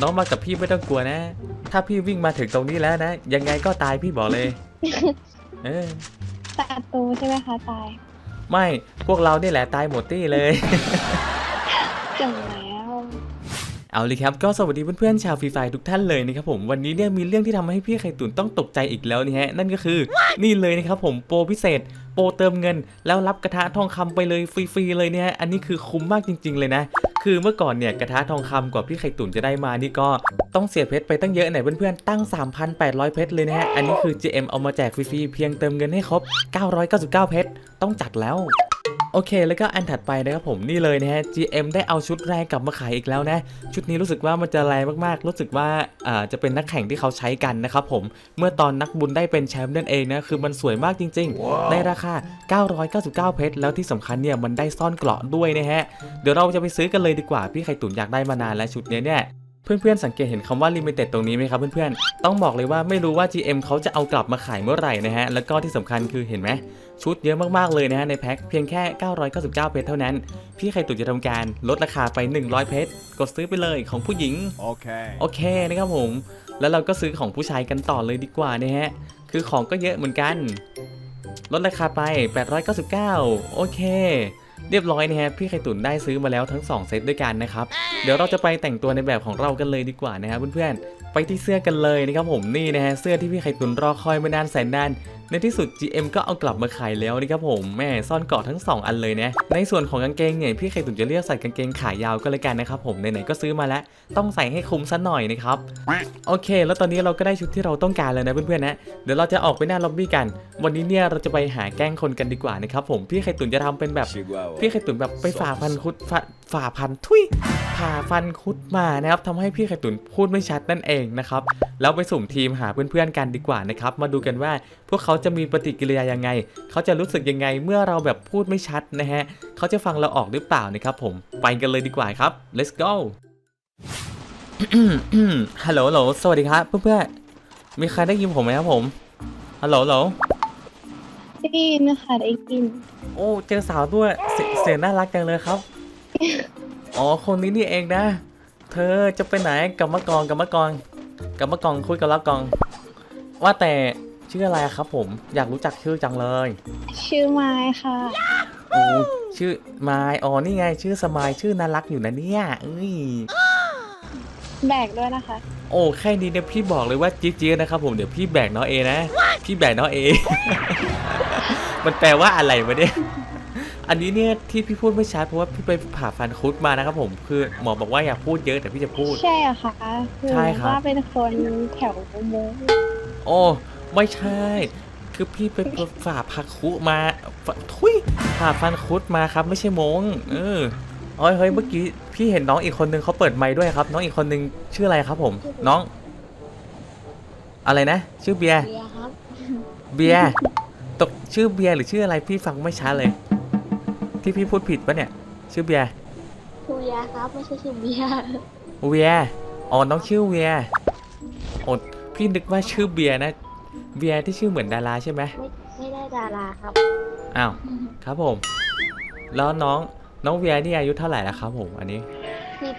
น้องมากับพี่ไม่ต้องกลัวนะ ถ้าพี่วิ่งมาถึงตรงนี้แล้วนะ ยังไงก็ตายพี่บอกเลย เออศัตรูใช่ไหมคะตายไม่พวกเรานี่แหละตายหมดตี้เลย จังแล้ว เอาเลยครับก็สวัสดีเพื่อนๆชาวฟรีไฟทุกท่านเลยนะครับผมวันนี้เนี่ยมีเรื่องที่ทำให้พี่ไข่ตุ๋นต้องตกใจอีกแล้วนี่ฮะนั่นก็คือ นี่เลยนะครับผมโปรพิเศษ โปรเติมเงิน แล้วรับกระทะทองคำไปเลยฟรีๆเลยเนี่ยอันนี้คือคุ้มมากจริง ๆ เลยนะ คือเมื่อก่อนเนี่ยกระทะทองคำกว่าพี่ไข่ตุ๋นจะได้มานี่ก็ต้องเสียเพชรไปตั้งเยอะไหนเพื่อนๆตั้ง 3,800 เพชรเลยนะฮะอันนี้คือ GM เอามาแจกฟรีๆเพียงเติมเงินให้ครบ 999 เพชรต้องจัดแล้ว โอเค แล้วก็อันถัดไปนะครับผมนี่เลยนะฮะ GM ได้เอาชุดแรงกลับมาขายอีกแล้วนะ ชุดนี้รู้สึกว่ามันจะแรงมากๆ รู้สึกว่าอ่าจะเป็นนักแข่งที่เขาใช้กันนะครับผมเมื่อตอนนักบุญได้เป็นแชมป์นั่นเองนะคือมันสวยมากจริงๆในราคา 999 เพชรแล้วที่สำคัญเนี่ยมันได้ซ่อนเกราะด้วยนะฮะเดี๋ยวเราจะไปซื้อกันเลยดีกว่าพี่ไข่ตุ๋นอยากได้มานานแล้วชุดเนี้ยเนี่ยเพื่อนๆสังเกตเห็นคำว่า limited ตรงนี้ไหมครับเพื่อนๆ ต้องบอกเลยว่าไม่รู้ว่า GM เขาจะเอากลับมาขายเมื่อไหร่นะฮะ แล้วก็ที่สำคัญคือเห็นไหม ชุดเยอะมากๆเลยนะฮะในแพ็คเพียงแค่ 999 เพชรเท่านั้น พี่ไข่ตุ๋นจะทำการลดราคาไป 100 เพชรกดซื้อไปเลยของผู้หญิง Okay. โอเคนะครับผม แล้วเราก็ซื้อของผู้ชายกันต่อเลยดีกว่านะฮะ คือของก็เยอะเหมือนกัน ลดราคาไป 899 โอเค เรียบร้อยนะฮะ พี่ไข่ตุ๋นได้ซื้อมาแล้วทั้ง 2 เซตด้วยกันนะครับ เดี๋ยวเราจะไปแต่งตัวในแบบของเรากันเลยดีกว่านะครับเพื่อนๆ ไปที่เสื้อกันเลยนะครับผมนี่นะฮะเสื้อที่พี่ไข่ตุ๋นรอคอยมานานแสนนาน ในที่สุด GM ก็เอากลับมาขายแล้วนะครับผมแม่ซ่อนเกาะทั้ง 2 อันเลยนะในส่วนของกางเกงเนี่ยพี่ไข่ตุ๋นจะเลือกใส่กางเกงขายาวก็แล้วกันนะครับผมไหนๆก็ซื้อมาแล้วต้องใส่ให้คุ้มซะหน่อยนะครับโอเค แล้วตอนนี้เราก็ได้ชุดที่เราต้องการแล้วนะเพื่อนๆนะเดี๋ยวเราจะออกไปหน้าล็อบบี้กัน วันนี้เนี่ยเราจะไปหาแกล้งคนกันดีกว่านะครับผมพี่ไข่ตุ๋นจะทำเป็นแบบ Chihuahua. พี่ไข่ตุ๋นแบบไปฝ่าพันคุดฝ่าฝ่าพันทุยผ่าฟันคุดมานะครับทำให้พี่ไข่ตุ๋นพูดไม่ชัดนั่นเองนะครับแล้วไปสุ่มทีมหาเพื่อนๆกันดีกว่านะครับมาดูกันว่าพวกเขาจะมีปฏิกิริยายังไง เขาจะรู้สึกยังไงเมื่อเราแบบพูดไม่ชัดนะฮะ เขาจะฟังเราออกหรือเปล่านะครับผม ไปกันเลยดีกว่าครับ let's go ฮัลโหลฮัลโหลสวัสดีครับเพื่อนๆ มีใครได้ยินผมไหมครับผม ฮัลโหลฮัลโหลได้ยินนะคะได้ยิน โอ้ เจอสาวด้วยเสเสียงน่ารักจังเลยครับ อ๋อ คนนี้นี่เองนะ เธอจะไปไหนกับมะกองกับมะกองกับมะกองคุยกับละกอง ว่าแต่ ชื่ออะไรอะครับผมอยากรู้จักชื่อจังเลยชื่อไม้ค่ะโอ้ชื่อไมายอ๋อนี่ไง ชื่อสมายชื่อน่ารักอยู่นะเนี่ยเอ้ยแบกด้วยนะคะ โอ้แค่นี้เนี่ยพี่บอกเลยว่าจี๊ดๆนะครับผมเดี๋ยวพี่แบกน้องเอนะ พี่แบกน้องเอ มันแปลว่าอะไรวะเนี่ยอันนี้เนี่ยที่พี่พูดไม่ชัดเพราะว่าพี่ไปผ่าฟันคุดมานะครับผมคือหมอบอกว่าอย่าพูดเยอะแต่พี่จะพูด ใช่เหรอะคะหนูใช่ครับว่าเป็นคนแถวอุโมงค์โอ้ ไม่ใช่ คือพี่ไปฝ่าพักคุมาฝทุยผ่าฟันคุดมาครับ ไม่ใช่มง เออเอ้ยเฮ้ยเมื่อกี้พี่เห็นน้องอีกคนนึงเขาเปิดไมค์ด้วยครับ น้องอีกคนนึงชื่ออะไรครับ ผม น้อง อะไรนะ ชื่อเบียร์เบียร์ครับเบียร์ตกชื่อเบียร์หรือชื่ออะไรพี่ฟังไม่ชัดเลย ที่พี่พูดผิดปะเนี่ย ชื่อเบียร์ชื่อเบียร์ครับ ไม่ใช่ชื่อเบียร์เวียร์อ๋อน้องชื่อเวียร์โอ้พี่นึกว่าชื่อเบียร์นะ เบียร์ที่ชื่อเหมือนดาราใช่ไหมไม่ไม่ได้ดาราครับอ้าว ครับผม แล้วน้องน้องเวียร์นี่อายุเท่าไหร่แล้วครับผมอันนี้สิบ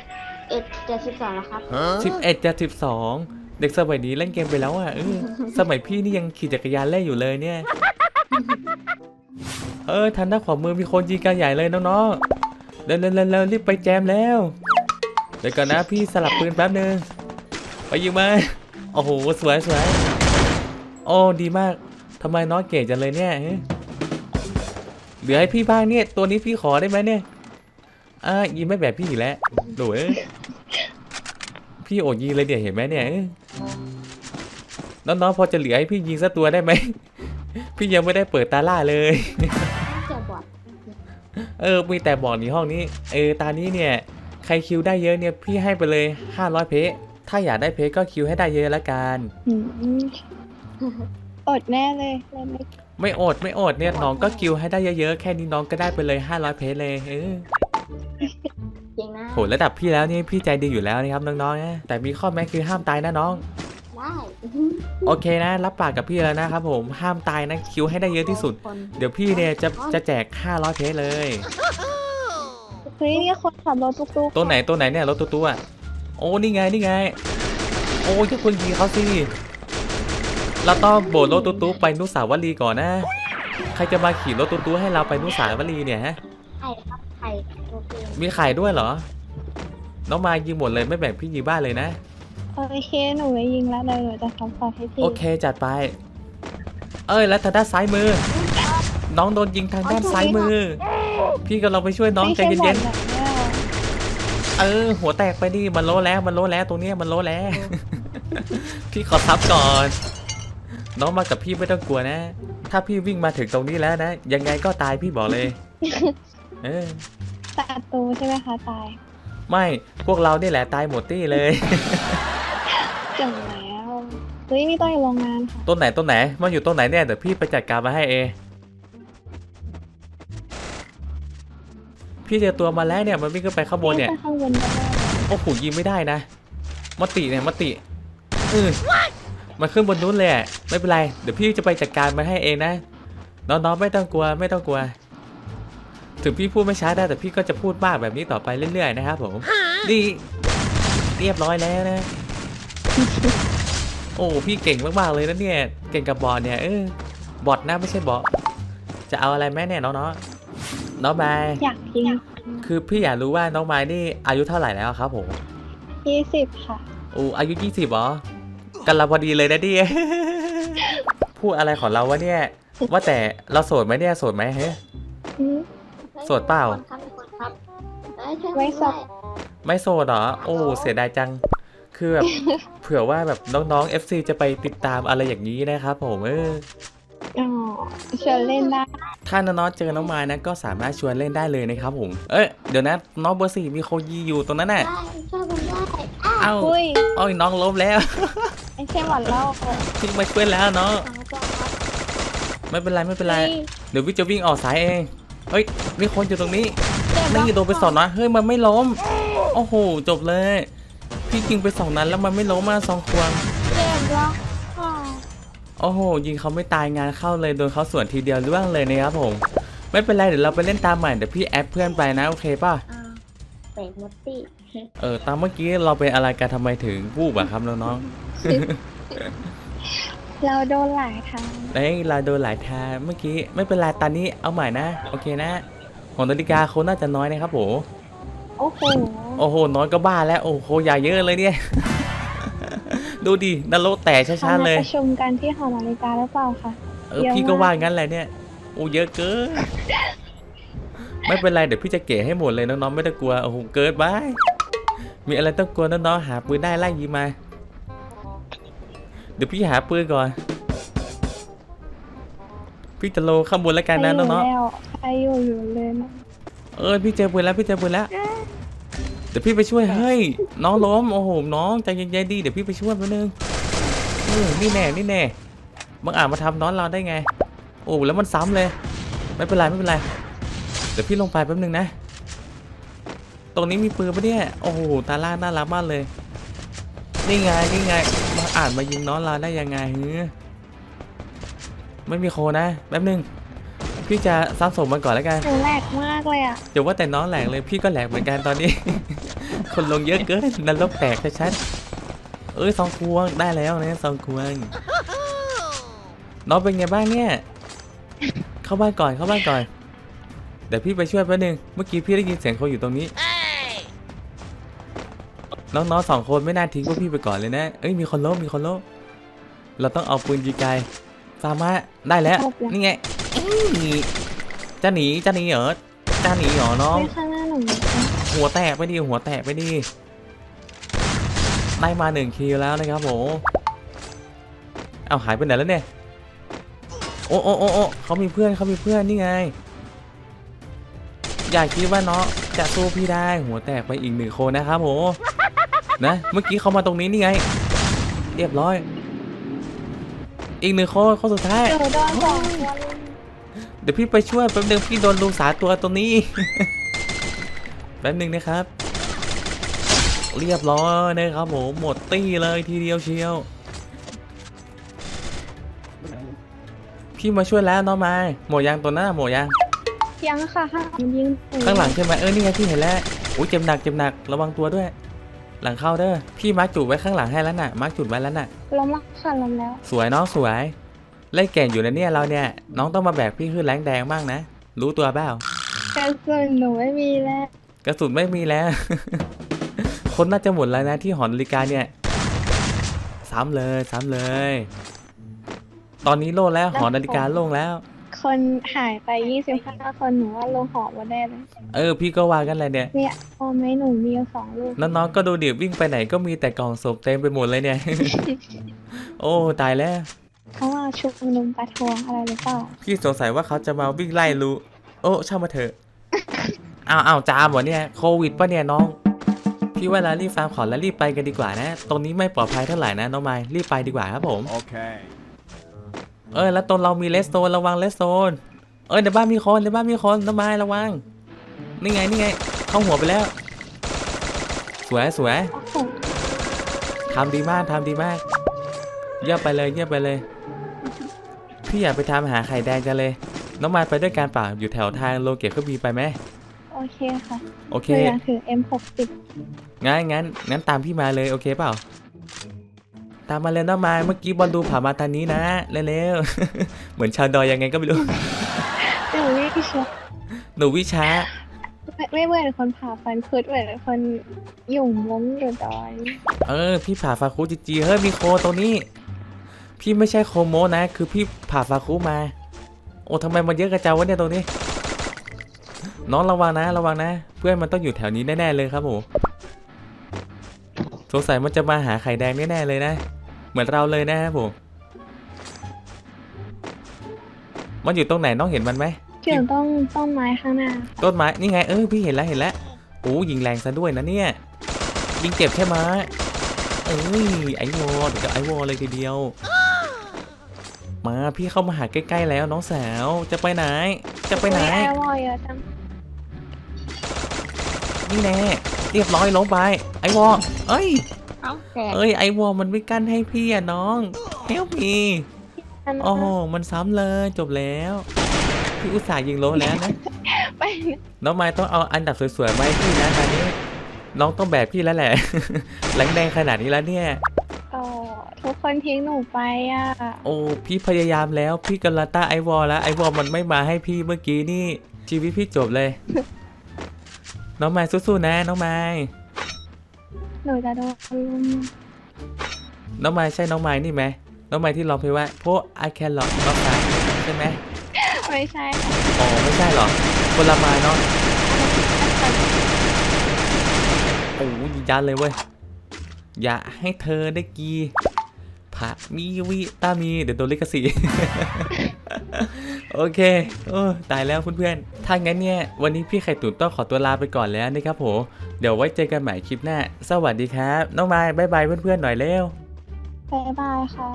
เอ็ดเจ็ดสิบสองแล้วครับ สิบเอ็ดจะสิบสองเด็กสมัยนี้เล่นเกมไปแล้วอะเออสมัยพี่นี่ยังขี่จักรยานเล่นอยู่เลยเนี่ย เออทันด้านขวามือมีคนยิงกันใหญ่เลยน้องๆเร็วเร็วเร็วเร็วรีบไปแจมแล้วเดี๋ยวก่อนนะพี่สลับปืนแป๊บนึงไปยิงมาโอ้โหสวยสวย โอ้ดีมากทำไมน้องเก่งจังเลยเนี่ยเหลือให้พี่บ้างเนี่ย ตัวนี้พี่ขอได้ไหมเนี่ยอ่ายิงไม่แบบพี่อีกแล้วโดยพี่โอดยิงเลยเดี๋ยวเห็นไหมเนี่ยน้องๆพอจะเหลือให้พี่ยิงสักตัวได้ไหม พี่ยังไม่ได้เปิดตาล่าเลยเออ มีแต่บอกในห้องนี้ เออ ตานี้เนี่ย ใครคิวได้เยอะเนี่ย พี่ให้ไปเลย500เพถ้าอยากได้เพก็คิวให้ได้เยอะละกัน อืมอดแน่เลยเล่นไม่ไม่อดไม่อดเนี่ยน้องก็คิวให้ได้เยอะๆ แค่นี้น้องก็ได้ไปเลย 500 เพชรเลยเออจริงนะโหระดับพี่แล้วนี่พี่ใจดีอยู่แล้วนะครับน้องๆนะแต่มีข้อแม้คือห้ามตายนะน้อง ได้โอเคนะ รับปากกับพี่แล้วนะครับผมห้ามตายนะคิวให้ได้เยอะที่สุด คนเดี๋ยวพี่เนี่ยจะจะแจก 500 เพชรเลย เฮ้ยนี่คนขับรถตุ๊กๆตัวไหนตัวไหนเนี่ยรถตัวตัวอะโออ้นี่ไงนี่ไง โอ้ยทุกคนยิงเขาสิ เราต้องโบกรถตุ๊ตุ๊ไปนุสาวรีย์ก่อนนะ ใครจะมาขี่รถตุ๊ตุ๊ให้เราไปนุสาวรีย์เนี่ยฮะ ไข่ครับไข่โอเคมีไข่ด้วยเหรอ น้องมายิงหมดเลยไม่แบ่งพี่ยิงบ้านเลยนะ โอเคหนูไม่ยิงแล้วเดี๋ยวหนูจะทำฟอร์ให้พี่โอเคจัดไป เอ้ยแล้วทางด้านซ้ายมือ น้องโดนยิงทางด้านซ้ายมือ พี่กำลังไปช่วยน้องใจไม่ใช่เย็นบอทแบบนี้ๆเออ หัวแตกไปดิมันโลแล้วมันโลแล้วตรงเนี้ยมันโลแล้ว พี่ขอซับก่อน น้องมากับพี่ไม่ต้องกลัวนะ ถ้าพี่วิ่งมาถึงตรงนี้แล้วนะ ยังไงก็ตายพี่บอกเลย เออศัตรูใช่ไหมคะตายไม่พวกเรานี่แหละตายหมดตี้เลยจังแล้วเฮ้ยมีตัวอยู่โรงงานค่ะต้นไหนต้นไหนมันอยู่ต้นไหนเนี่ยเดี๋ยวพี่ไปจัดการมาให้เองพี่เจอตัวมาแล้วเนี่ยมันวิ่งขึ้นไปข้างบนเนี่ยไปข้างบนก็ได้โอ้โหยิงไม่ได้นะมติเนี่ยมติเออ มันขึ้นบนนู้นเลยอะไม่เป็นไร เดี๋ยวพี่จะไปจัดการมันให้เองนะ น้องๆไม่ต้องกลัวไม่ต้องกลัว ถึงพี่พูดไม่ช้าได้แต่พี่ก็จะพูดมากแบบนี้ต่อไปเรื่อยๆนะครับผมดีเรียบร้อยแล้วนะ โอ้พี่เก่งมากๆเลยนะเนี่ย เก่งกับบอลเนี่ยเออบอทนะไม่ใช่บอทจะเอาอะไรแม่เนี่ยน้องๆน้องไม้อยากยิงคือพี่อยากรู้ว่าน้องไม้นี่อายุเท่าไหร่แล้วครับผมยี่สิบค่ะโอ้อายุยี่สิบเหรอ กันเราพอดีเลยนะดิ พูดอะไรของเราวะเนี่ย ว่าแต่เราโสดไหมเนี่ยโสดไหมเฮ้ยอืมโสดเปล่าคนครับคนครับเอ้ยช่วยไว้ผมสัด้บวยไม่โสดเหรอ โอ้เสียดายจัง คือแบบ เผื่อว่าแบบน้องๆ FC จะไปติดตามอะไรอย่างนี้นะครับผมเออ อ๋อชวนเล่นได้ ถ้าน้องๆเจอน้องไม้นะก็สามารถชวนเล่นได้เลยนะครับผม เอ้ยเดี๋ยวนะน้องเบอร์สี่มีโคยีอยู่ตรงนั้นน่ะ ได้ช่วยผมได้อ้าว เอ้าอุ้ยเอ้ยน้องล้มแล้ว ไม่ใช่หมอนเล่าเพิ่งมาช่วยแล้วน้องสองตัวครับไม่เป็นไรไม่เป็นไรเดี๋ยววิงจะวิ่งออกสายเอง เฮ้ยมีคนอยู่ตรงนี้ เจ็บนี่โดนไปสองนะเฮ้ยมันไม่ล้ม โอ้โหจบเลย พี่ยิงไปสองนั้นแล้วมันไม่ล้มมาสองควงเจ็บแล้วค่ะโอ้โหยิงเขาไม่ตายงานเข้าเลยโดนเขาสวนทีเดียวล่วงเลยนะครับผม ไม่เป็นไรเดี๋ยวเราไปเล่นตามใหม่เดี๋ยวพี่แอดเพื่อนไปนะโอเคป่ะ อ่าเตะมดตี้ เออตามเมื่อกี้เราเป็นอะไรกันทำไมถึงวูบอะครับน้องเราโดนหลายทางๆเอ้ยเราโดนหลายทางเมื่อกี้ไม่เป็นไรตอนนี้เอาใหม่นะโอเคนะของนาฬิกาเขาน่าจะน้อยนะครับผมโอ้โหโอ้โหน้อยก็บ้าแล้วโอ้โหอย่าเยอะเลยเนี่ย ดูดินรกแตกเขาช้าๆมาเลยประชุมกันที่หอนาฬิกาหรือเปล่าคะ เออเยอะพี่ก็มาก ว่างั้นแหละเนี่ยโอ้เยอะเกิน ไม่เป็นไรเดี๋ยวพี่จะเก๋ให้หมดเลยน้องๆไม่ต้องกลัวโอ้โหเกินไป มีอะไรต้องกลัวน้องๆหาปืนได้ไล่ยิงมา เดี๋ยวพี่หาปืนก่อน พี่จะโลข้างบนแล้วกันนะไปอยู่น้องแล้วไปอยู่อยู่เลยนะๆเออพี่เจอปืนแล้วพี่เจอปืนแล้ว เดี๋ยวพี่ไปช่วยเฮ้ยน้องล้มโอ้โหน้องใจเย็นๆดีเดี๋ยวพี่ไปช่วยแป๊บนึงเออนี่แน่นี่แน่บังอาจมาทำน้องเราได้ไง โอ้แล้วมันซ้ำเลย ไม่เป็นไรไม่เป็นไร เดี๋ยวพี่ลงไปแป๊บนึงนะ ตรงนี้มีปืนปะเนี่ย โอ้โห ตาล่าน่ารักมากเลย นี่ไง นี่ไง มาอ่านมายิงน้องเราได้ยังไงเฮ้ยไม่มีโคนะ แป๊บนึง พี่จะซ้ำศพมันก่อนแล้วกัน หนูแหลกมากเลยอะเดี๋ยวว่าแต่น้องแหลกเลย พี่ก็แหลกเหมือนกันตอนนี้ คนลงเยอะเกินนรกแตกชัดๆเอ้ยสองควงได้แล้วนะสองควง น้องเป็นไงบ้างเนี่ย เข้าบ้านก่อน เข้าบ้านก่อน เดี๋ยวพี่ไปช่วยแป๊บนึง เมื่อกี้พี่ได้ยินเสียงคนอยู่ตรงนี้ น้องๆสองคนไม่น่าทิ้งพวกพี่ไปก่อนเลยนะ เอ้ยมีคนล้มมีคนล้มเราต้องเอาปืนยิงไกลฟาร์มาได้แล้วครบแล้ว นี่ไงอื้อจะหนีจะหนีเหรอจะหนีเหรอน้องไม่ข้างหน้าหนูนะหัวแตกไปดิหัวแตกไปดิได้มาหนึ่งคิวแล้วนะครับผมเอาหายไปไหนแล้วเนี่ยโอ้โอ้โอ้โอ้เขามีเพื่อนเขามีเพื่อนนี่ไง อยากคิดว่าน้องจะสู้พี่ได้หัวแตกไปอีกหนึ่งคนนะครับผม นะ เมื่อกี้เขามาตรงนี้นี่ไง เรียบร้อย อีกหนึ่งคนคนสุดท้าย หนูโดนสองคนเดี๋ยวพี่ไปช่วยแป๊บนึงพี่โดนลุงสาตัวตรงนี้ แป๊บนึงนะครับ เรียบร้อยนะครับผมหมดตี้เลยทีเดียวเชียว พี่มาช่วยแล้วน้องไม้หมดยังตัวหน้าหมดยังยังค่ะข้างหลังมันยิงนูข้างหลังใช่ไหมเออนี่ไงพี่เห็นแล้วโอ้ยเจ็บหนักเจ็บหนักระวังตัวด้วย หลังเข้าเด้อพี่มาร์กจุดไว้ข้างหลังให้แล้วน่ะมาร์กจุดไว้แล้วน่ะ ล้มแล้วค่ะล้มแล้ว สวยน้องสวยเล่นเก่งอยู่นะเนี่ยเราเนี่ยน้องต้องมาแบกพี่ขึ้นแรงแดงบ้างนะ รู้ตัวเปล่ากระสุนหนูไม่มีแล้ว กระสุนไม่มีแล้ว คนน่าจะหมดแล้วนะที่หอนาฬิกาเนี่ยซ้ำเลยซ้ำเลย ตอนนี้โล่งแล้วหอนาฬิกาโล่งแล้ว คนหายไป25คนหนูว่าลงหอมาได้เลยเออพี่ก็ว่ากันเลยเนี่ย เนี่ยพอไหมหนูมีอยู่สองลูกน้องๆก็ดูดิวิ่งไปไหนก็มีแต่กล่องศพเต็มไปหมดเลยเนี่ย โอ้ตายแล้ว เขาว่าชุมนุมประท้วงอะไรหรือเปล่าพี่สงสัยว่าเขาจะมาวิ่งไล่รู้ โอ้ช่างมาเถอะอ้าวอ้าวจามเหรอเนี่ยโควิดปะเนี่ยน้อง พี่ว่าเรารีบฟาร์มของแล้วรีบไปกันดีกว่านะ ตรงนี้ไม่ปลอดภัยเท่าไหร่นะน้องไม้รีบไปดีกว่าครับผม Okay. เออแล้วตรงเรามีเลสโซนระวังเลสโซนเออในบ้านมีคนในบ้านมีคนน้องไม้ระวังนี่ไงนี่ไง เข้าหัวไปแล้ว สวยสวยโอ้โหทำดีมากทำดีมาก เยี่ยมไปเลยเยี่ยมไปเลย พี่อยากไปทำหาไข่แดงจังเลย น้องไม้ไปด้วยการเปล่าอยู่แถวทางโลเกตก็มีไปไหมโอเคค่ะโอเคหนูอยากถือ M60 งั้นงั้นงั้นตามพี่มาเลยโอเคเปล่าตามมาเลยน้องไม้เมื่อกี้บอลดูผ่านมาทางนี้นะเร็วๆเหมือนชาวดอยยังไงก็ไม่รู้หนูไม่เชื่อหนูวิชาไม่ไม่เหมือนคนผ่าฟันคุดเหมือนคนหยุ่มล้มอยู่ดอยเออพี่ผ่าฟาคุจริงๆเฮ้ยมีโคตรงนี้ พี่ไม่ใช่โคโมนะ คือพี่ผ่าฟาคุมา โอ้ทำไมมันเยอะกระเจ้าวะเนี่ยตรงนี้ น้องระวังนะระวังนะ เพื่อนมันต้องอยู่แถวนี้แน่ๆเลยครับผมสงสัยมันจะมาหาไข่แดงแน่ๆเลยนะ เหมือนเราเลยนะครับผม มันอยู่ตรงไหนน้องเห็นมันไหมเชื่อต้องต้นไม้ข้างหน้าค่ะต้นไม้นี่ไงเออพี่เห็นแล้วเห็นแล้วโอ้ยิงแรงซะด้วยนะเนี่ย ยิงเจ็บใช่ไหมเอ้ยไอวอลเดี๋ยวก็ไอวอลเลยทีเดียว มาพี่เข้ามาหาใกล้ๆแล้วน้องสาวจะไปไหน จะไปไหนอุ๊ยไอวอลเยอะจังนี่แน่เรียบร้อยลงไปไอวอลเอ้ย เอาแตกเอ้ยไอวอลมันไม่กั้นให้พี่อะน้อง เฮลมีอันนั้นโอ้โหมันซ้ำเลยจบแล้ว พี่อุตส่าห์ยิงโลแล้วนะไปน้องไม้ต้องเอาอันดับสวยๆมาให้พี่นะตอนนี้ น้องต้องแบบพี่แล้วแหละแหลงแดงขนาดนี้แล้วเนี่ยเออทุกคนทิ้งหนูไปอะ โอ้พี่พยายามแล้วพี่กำลังต้าไอวอลแล้วไอวอลมันไม่มาให้พี่เมื่อกี้นี่ชีวิตพี่จบเลย น้องไม้สู้ๆนะ น้องไม้ หนูจะโดนลุมน้องไม้ใช่น้องไม้นี่ไหมน้องไม้ที่ร้องเพลงว่าพวก I can rock น้องไม้ใช่ไหมไม่ใช่ค่ะอ๋อไม่ใช่หรอคนละไม้เนาะโอ้ยยันเลยเว้ยอย่าให้เธอได้กีผะมีวิตามีเดี๋ยวโดนลิขสิทธิ์โอเค โอ้ตายแล้วเพื่อนๆ ถ้างั้นเนี่ยวันนี้พี่ไข่ตุ๋นต้องขอตัวลาไปก่อนแล้วนะครับผม เดี๋ยวไว้เจอกันใหม่คลิปหน้า สวัสดีครับ น้องไม้บายบายเพื่อนๆหน่อยเร็วบายบายค่ะ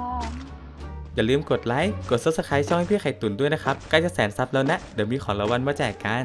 อย่าลืมกดไลค์ กด subscribe ช่องให้พี่ไข่ตุ๋นด้วยนะครับ ใกล้จะแสนซับแล้วนะ เดี๋ยวมีของรางวัลมาแจกกัน